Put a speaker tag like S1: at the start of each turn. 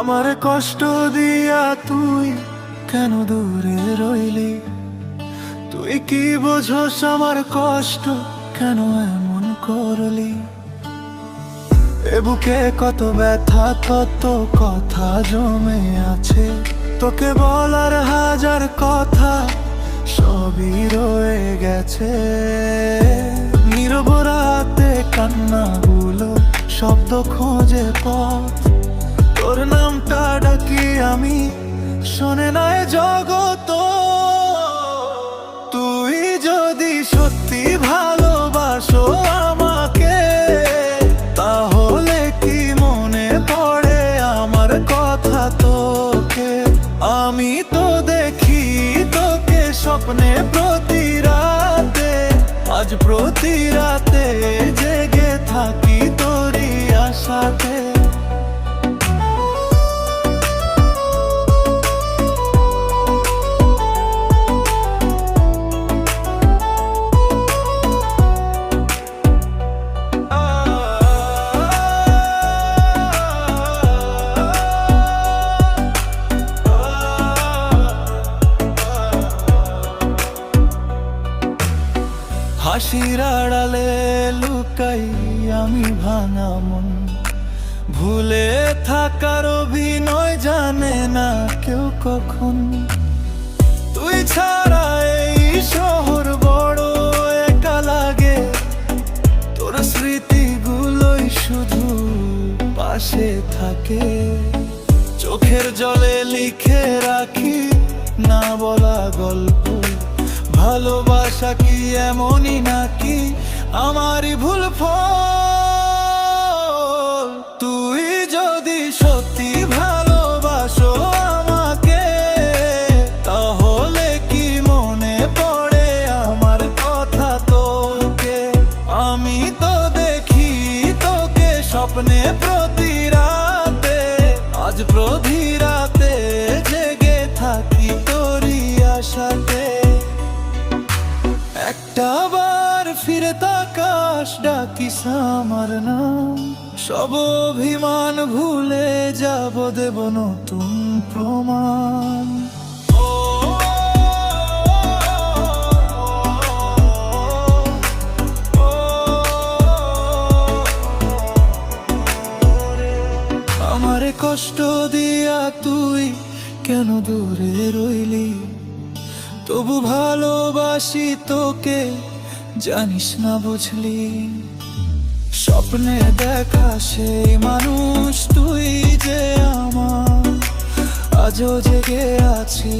S1: আমার কষ্ট দিয়া তুই কেন দূরে রইলি? তুই কি বোঝস আমার কষ্ট কেন এমন করলি? এ বুকে কত ব্যথা কত কথা জমে আছে। তোকে বলার হাজার কথা সবই রয়ে গেছে। নিরবরাতে কান্নাগুলো শব্দ খোঁজে পথ তোর নামটা ডাকি আমি, শোনে নাই জগত। তুই যদি সত্যি ভালোবাসো আমাকে, তাহলে কি মনে পড়ে আমার কথা তোকে? আমি তো দেখি তোকে স্বপ্নে প্রতি রাতে আজ প্রতি রাতে জেগে থাকি তোরই আশাতে। হাসির আড়ালে লুকাই আমি ভাঙা মন। ভুলে থাকার অভিনয় জানে না কেউ কখন। তুই ছাড়া এই শহর বড় একা লাগে। তোর স্মৃতিগুলোই শুধু পাশে থাকে। চোখের জলে লিখে রাখি না বলা গল্প। ভালোবাসা কি এমনই নাকি? আমারই ভুল ফল। তুই যদি সত্যি ভালোবাসো আমাকে, তাহলে কি মনে পড়ে আমার কথা তোকে? আমি তো দেখি তোকে স্বপ্নে প্রতি রাতে। আজ প্রতি একটা বার ফিরে তাকাশ ডাকিস আমার নাম। সব অভিমান ভুলে যাব দেব নতুন প্রমাণ। আমারে কষ্ট দিয়া তুই কেন দূরে রইলি? তবু ভালোবাসি তোকে, জানিস না বুঝলি। স্বপ্নে দেখা সেই মানুষ, তুই যে আমার। আজও জেগে আছি